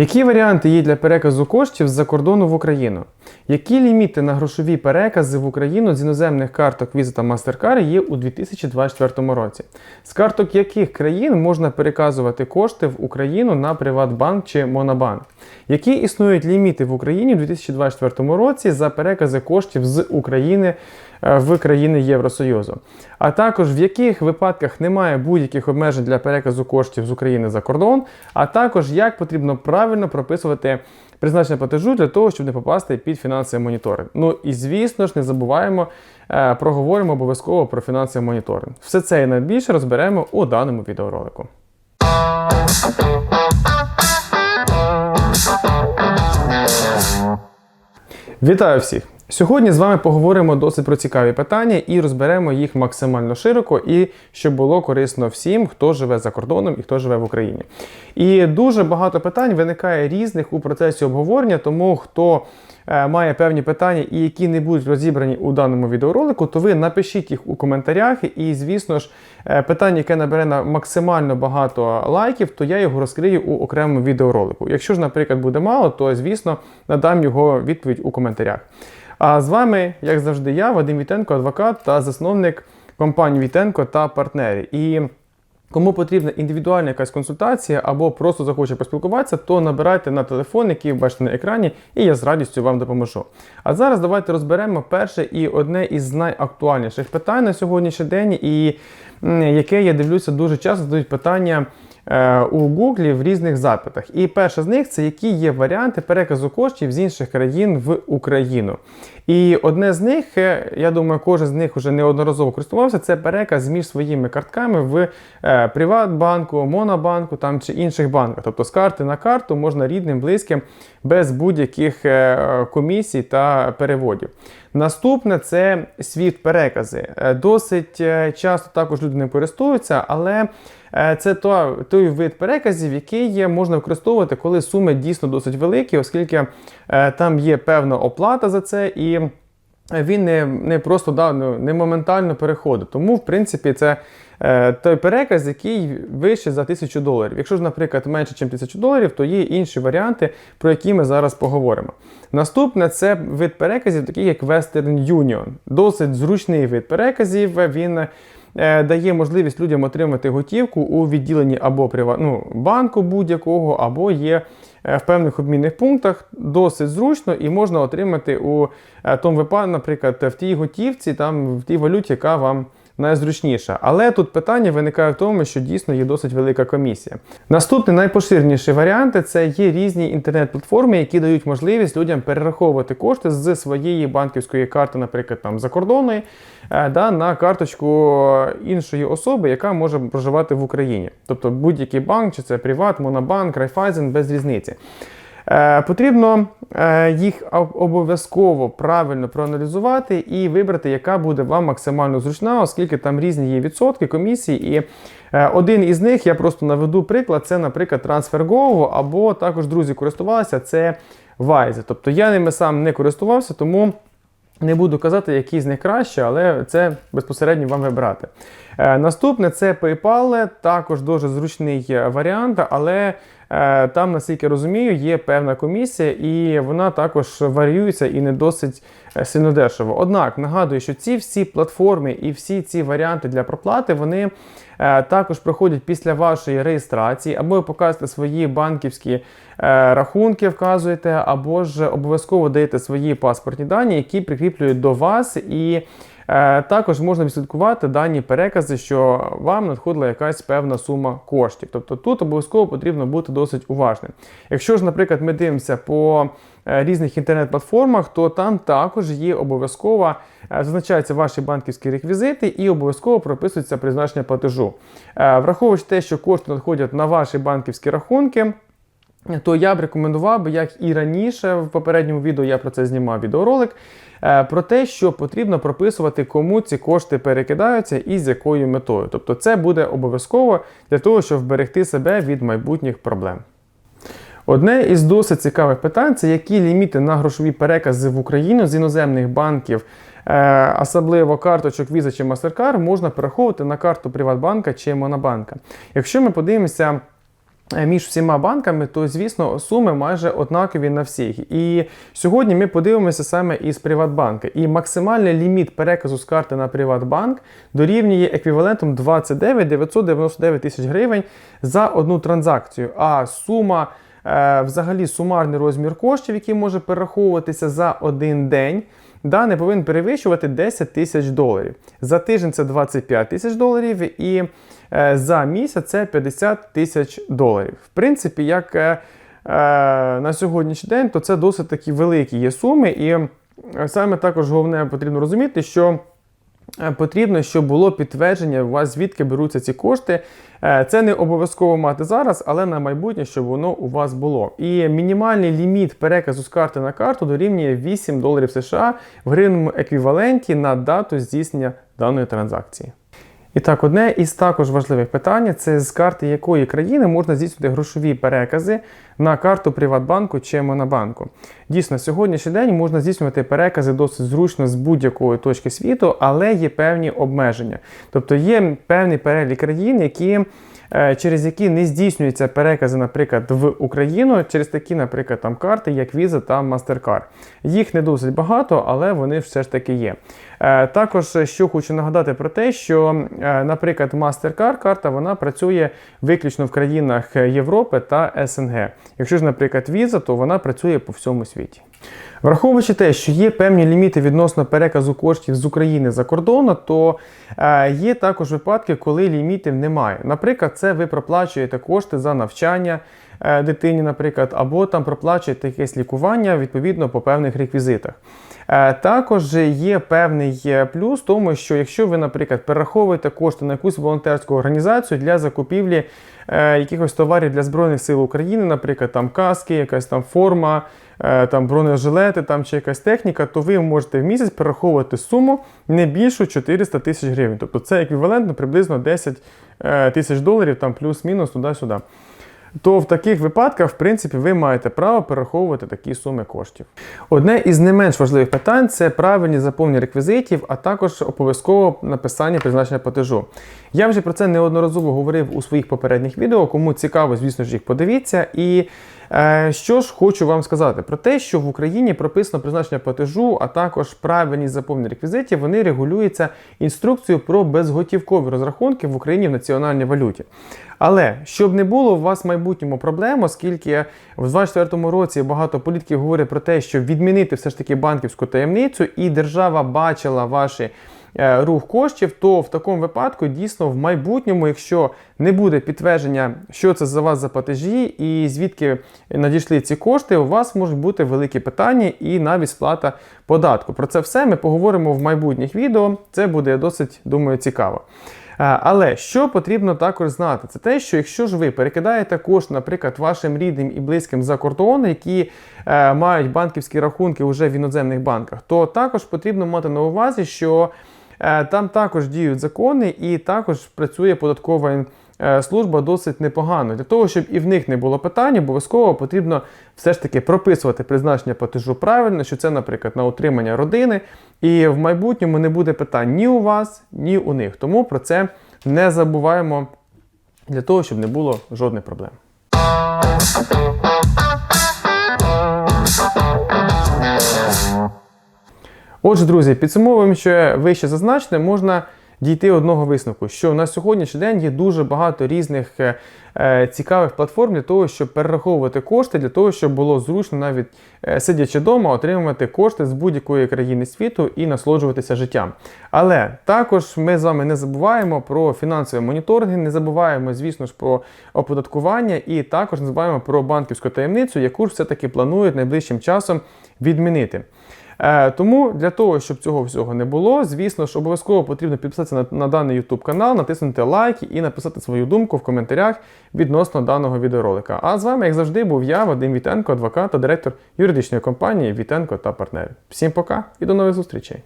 Які варіанти є для переказу коштів з-за кордону в Україну? Які ліміти на грошові перекази в Україну з іноземних карток Visa та MasterCard є у 2024 році? З карток яких країн можна переказувати кошти в Україну на Приватбанк чи Монобанк? Які існують ліміти в Україні у 2024 році за перекази коштів з України е, в країни Євросоюзу? А також в яких випадках немає будь-яких обмежень для переказу коштів з України за кордон, а також як потрібно правильно прописувати призначення платежу для того, щоб не попасти під фінансовий моніторинг. Ну і звісно ж, не забуваємо, е, проговоримо обов'язково про фінансовий моніторинг. Все це і найбільше розберемо у даному відеоролику. Вітаю всіх! Сьогодні з вами поговоримо досить про цікаві питання і розберемо їх максимально широко, і щоб було корисно всім, хто живе за кордоном і хто живе в Україні. І дуже багато питань виникає різних у процесі обговорення, тому хто е, має певні питання і які не будуть розібрані у даному відеоролику, то ви напишіть їх у коментарях. І, звісно ж, е, питання, яке набере на максимально багато лайків, то я його розкрию у окремому відеоролику. Якщо ж, наприклад, буде мало, то звісно надам його відповідь у коментарях. А з вами, як завжди, я, Вадим Вітенко, адвокат та засновник компанії Вітенко та партнери. І Кому потрібна індивідуальна якась консультація або просто захоче поспілкуватися, то набирайте на телефон, який бачите на екрані, і я з радістю вам допоможу. А зараз давайте розберемо перше і одне із найактуальніших питань на сьогоднішній день, і яке я дивлюся дуже часто задають питання. Е, У Гуглі в різних запитах. І перше з них це які є варіанти переказу коштів з інших країн в Україну. І одне з них, е, я думаю, кожен з них вже неодноразово користувався, це переказ між своїми картками в е, Приватбанку, Монобанку там, чи інших банках. Тобто з карти на карту можна рідним, близьким, без будь-яких комісій та переводів. Наступне це світ перекази. Е, Досить е, часто також люди не користуються, але е, це то, той вид переказів, який є, можна використовувати, коли суми дійсно досить великі, оскільки там є певна оплата за це і. Він не, не просто да, ну, не моментально переходить. Тому, в принципі, це е, той переказ, який вище за 1000 доларів. Якщо ж, наприклад, менше, ніж 1000 доларів, то є інші варіанти, про які ми зараз поговоримо. Наступне це вид переказів, такий як Western Union. Досить зручний вид переказів. Він е, дає можливість людям отримати готівку у відділенні або ну, банку будь-якого, або є в певних обмінних пунктах. Досить зручно і можна отримати у е, тому випадку, наприклад, в тій готівці, там, в тій валюті, яка вам найзручніша. Але тут питання виникає в тому, що дійсно є досить велика комісія. Наступний найпоширеніший варіант це є різні інтернет-платформи, які дають можливість людям перераховувати кошти з своєї банківської карти, наприклад, там закордонної, е, да, на карточку іншої особи, яка може проживати в Україні. Тобто будь-який банк, чи це Приват, Монобанк, Райфайзен, без різниці. Е, Потрібно е, їх обов'язково правильно проаналізувати і вибрати, яка буде вам максимально зручна, оскільки там різні є відсотки, комісії. І е, один із них я просто наведу приклад: це, наприклад, TransferGo, або також друзі користувалися, це Wise. Тобто я ними сам не користувався, тому. Не буду казати, який з них краще, але це безпосередньо вам вибирати. Е, наступне це PayPal, також дуже зручний варіант, але там, наскільки розумію, є певна комісія, і вона також варіюється і не досить е, сильно дешево. Однак нагадую, що ці всі платформи і всі ці варіанти для проплати вони е, також проходять після вашої реєстрації, або ви показуєте свої банківські е, рахунки, вказуєте, або ж обов'язково даєте свої паспортні дані, які прикріплюють до вас і. Е, Також можна відслідкувати дані перекази, що вам надходила якась певна сума коштів. Тобто тут обов'язково потрібно бути досить уважним. Якщо ж, наприклад, ми дивимося по е, різних інтернет-платформах, то там також є обов'язково е, зазначаються ваші банківські реквізити і обов'язково прописується призначення платежу. Враховуючи те, що кошти надходять на ваші банківські рахунки. То я б рекомендував як і раніше, в попередньому відео я про це знімав відеоролик, е, про те, що потрібно прописувати, кому ці кошти перекидаються і з якою метою. Тобто це буде обов'язково для того, щоб вберегти себе від майбутніх проблем. Одне із досить цікавих питань це які ліміти на грошові перекази в Україну з іноземних банків, е, особливо карточок Visa чи MasterCard, можна перераховувати на карту Приватбанка чи Монобанка. Якщо ми подивимося між всіма банками, то звісно суми майже однакові на всіх. І сьогодні ми подивимося саме із Приватбанка. І максимальний ліміт переказу з карти на Приватбанк дорівнює еквівалентом 29 999 тисяч гривень за одну транзакцію. А сума. е, Взагалі сумарний розмір коштів, який може перераховуватися за один день, да, не повинен перевищувати 10 тисяч доларів. За тиждень це 25 тисяч доларів, і е, за місяць це 50 тисяч доларів. В принципі, як е, е, на сьогоднішній день, то це досить такі великі є суми. І саме також головне потрібно розуміти, що. Е, Потрібно, щоб було підтвердження у вас, звідки беруться ці кошти. Е, Це не обов'язково мати зараз, але на майбутнє, щоб воно у вас було. І мінімальний ліміт переказу з карти на карту дорівнює 8 доларів США в гривному еквіваленті на дату здійснення даної транзакції. І так, одне із також важливих питань це з карти якої країни можна здійснити грошові перекази на карту Приватбанку чи Монобанку. Дійсно, сьогоднішній день можна здійснювати перекази досить зручно з будь-якої точки світу, але є певні обмеження. Тобто є певний перелік країн, які. Е, Через які не здійснюються перекази, наприклад, в Україну через такі, наприклад, там карти, як Visa та MasterCard. Їх не досить багато, але вони все ж таки є. Е, Також що хочу нагадати про те, що, е, наприклад, MasterCard карта вона працює виключно в країнах Європи та СНГ. Якщо ж, наприклад, Visa, то вона працює по всьому світі. Враховуючи те, що є певні ліміти відносно переказу коштів з України за кордону, то е, є також випадки, коли лімітів немає. Наприклад, це ви проплачуєте кошти за навчання е, дитині, наприклад, або там проплачуєте якесь лікування відповідно по певних реквізитах. Е, Також є певний е, плюс в тому, що якщо ви, наприклад, перераховуєте кошти на якусь волонтерську організацію для закупівлі е, якихось товарів для Збройних сил України, наприклад, там каски, якась там форма, там бронежилети там, чи якась техніка, то ви можете в місяць перераховувати суму не більшу 400 тисяч гривень. Тобто це еквівалентно приблизно 10 е, тисяч доларів, там плюс-мінус туди-сюди то в таких випадках, в принципі, ви маєте право перераховувати такі суми коштів. Одне із не менш важливих питань це правильні заповнення реквізитів, а також обов'язково написання призначення платежу. Я вже про це неодноразово говорив у своїх попередніх відео. Кому цікаво, звісно ж, їх подивіться. І що ж хочу вам сказати про те, що в Україні прописано призначення платежу, а також правильність заповнення реквізитів, вони регулюються інструкцією про безготівкові розрахунки в Україні в національній валюті. Але щоб не було у вас в майбутньому проблем, оскільки в 2024 році багато політиків говорять про те, що відмінити все ж таки банківську таємницю, і держава бачила ваші е, рух коштів, то в такому випадку дійсно в майбутньому, якщо не буде підтвердження, що це за вас за платежі і звідки надійшли ці кошти, у вас можуть бути великі питання і навіть сплата податку. Про це все ми поговоримо в майбутніх відео. Це буде досить, думаю, цікаво. Е, Але що потрібно також знати, це те, що якщо ж ви перекидаєте кошти, наприклад, вашим рідним і близьким за кордон, які е, мають банківські рахунки вже в іноземних банках, то також потрібно мати на увазі, що е, там також діють закони і також працює податкова ін- е, служба досить непогано. Для того, щоб і в них не було питань, обов'язково потрібно все ж таки прописувати призначення платежу правильно, що це, наприклад, на утримання родини, і в майбутньому не буде питань ні у вас, ні у них. Тому про це не забуваємо для того, щоб не було жодних проблем. Отже, друзі, підсумовуємо, що вище зазначене, можна дійти одного висновку, що на сьогоднішній день є дуже багато різних е, е, цікавих платформ для того, щоб перераховувати кошти, для того, щоб було зручно навіть е, сидячи вдома, отримувати кошти з будь-якої країни світу і насолоджуватися життям. Але також ми з вами не забуваємо про фінансові моніторинги, не забуваємо, звісно ж, про оподаткування і також не забуваємо про банківську таємницю, яку ж все-таки планують найближчим часом відмінити. Е, Тому для того, щоб цього всього не було, звісно ж, обов'язково потрібно підписатися на, на даний YouTube канал, натиснути лайк і написати свою думку в коментарях відносно даного відеоролика. А з вами, як завжди, був я, Вадим Вітенко, адвокат та директор юридичної компанії Вітенко та партнерів. Всім пока і до нових зустрічей!